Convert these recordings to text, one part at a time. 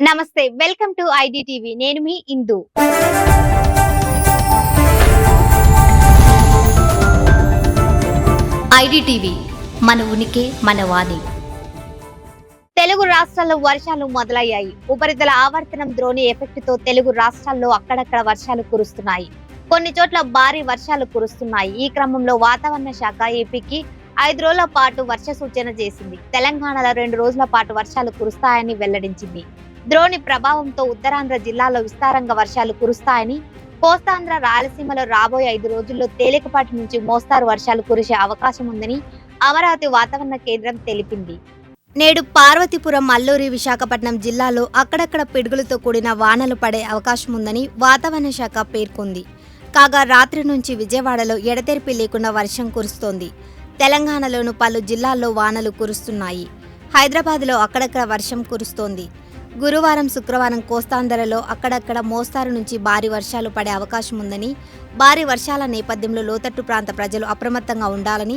నమస్తే welcome to ID TV నేను మీ ఇందు. IDTV మన ఉనికి మన వాణి. తెలుగు రాష్ట్రాల్లో వర్షాలు మొదలయ్యాయి. ఉపరితల ఆవర్తనం ద్రోణి ఎఫెక్ట్తో తెలుగు రాష్ట్రాల్లో అక్కడక్కడ వర్షాలు కురుస్తున్నాయి. కొన్ని చోట్ల భారీ వర్షాలు కురుస్తున్నాయి. ఈ క్రమంలో వాతావరణ శాఖ ఏపీకి ఐదు రోజుల పాటు వర్ష సూచన చేసింది. తెలంగాణలో రెండు రోజుల పాటు వర్షాలు కురుస్తాయని వెల్లడించింది. ద్రోణి ప్రభావంతో ఉత్తరాంధ్ర జిల్లాలో విస్తారంగా వర్షాలు కురుస్తాయని కోస్తాంధ్ర రాయలసీమలో రాబోయే ఐదు రోజుల్లో తేలికపాటి నుంచి మోస్తారు వర్షాలు కురిసే అవకాశం ఉందని అమరావతి వాతావరణ కేంద్రం తెలిపింది. నేడు పార్వతీపురం అల్లూరి విశాఖపట్నం జిల్లాలో అక్కడక్కడ పిడుగులతో కూడిన వానలు పడే అవకాశం ఉందని వాతావరణ శాఖ పేర్కొంది. కాగా రాత్రి నుంచి విజయవాడలో ఎడతెరిపి లేకుండా వర్షం కురుస్తోంది. తెలంగాణలోను పలు జిల్లాల్లో వానలు కురుస్తున్నాయి. హైదరాబాద్లో అక్కడక్కడ వర్షం కురుస్తోంది. గురువారం శుక్రవారం కోస్తాంధ్రలో అక్కడక్కడ మోస్తారు నుంచి భారీ వర్షాలు పడే అవకాశం ఉందని భారీ వర్షాల నేపథ్యంలో లోతట్టు ప్రాంత ప్రజలు అప్రమత్తంగా ఉండాలని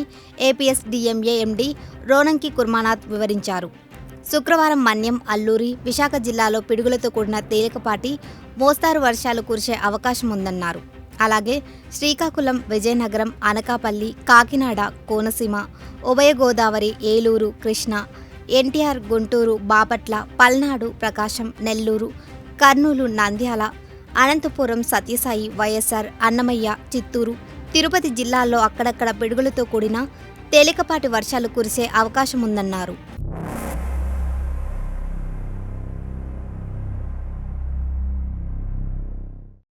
ఏపీఎస్డీఎంఏ ఎండీ రోనంకి కుర్మానాథ్ వివరించారు. శుక్రవారం మన్యం అల్లూరి విశాఖ జిల్లాలో పిడుగులతో కూడిన తేలికపాటి మోస్తారు వర్షాలు కురిసే అవకాశం ఉందన్నారు. అలాగే శ్రీకాకుళం విజయనగరం అనకాపల్లి కాకినాడ కోనసీమ ఉభయ గోదావరి ఏలూరు కృష్ణా ఎన్టీఆర్ గుంటూరు బాపట్ల పల్నాడు ప్రకాశం నెల్లూరు కర్నూలు నంద్యాల అనంతపురం సత్యసాయి వైఎస్ఆర్ అన్నమయ్య చిత్తూరు తిరుపతి జిల్లాల్లో అక్కడక్కడ పిడుగులతో కూడిన తేలికపాటి వర్షాలు కురిసే అవకాశం ఉందన్నారు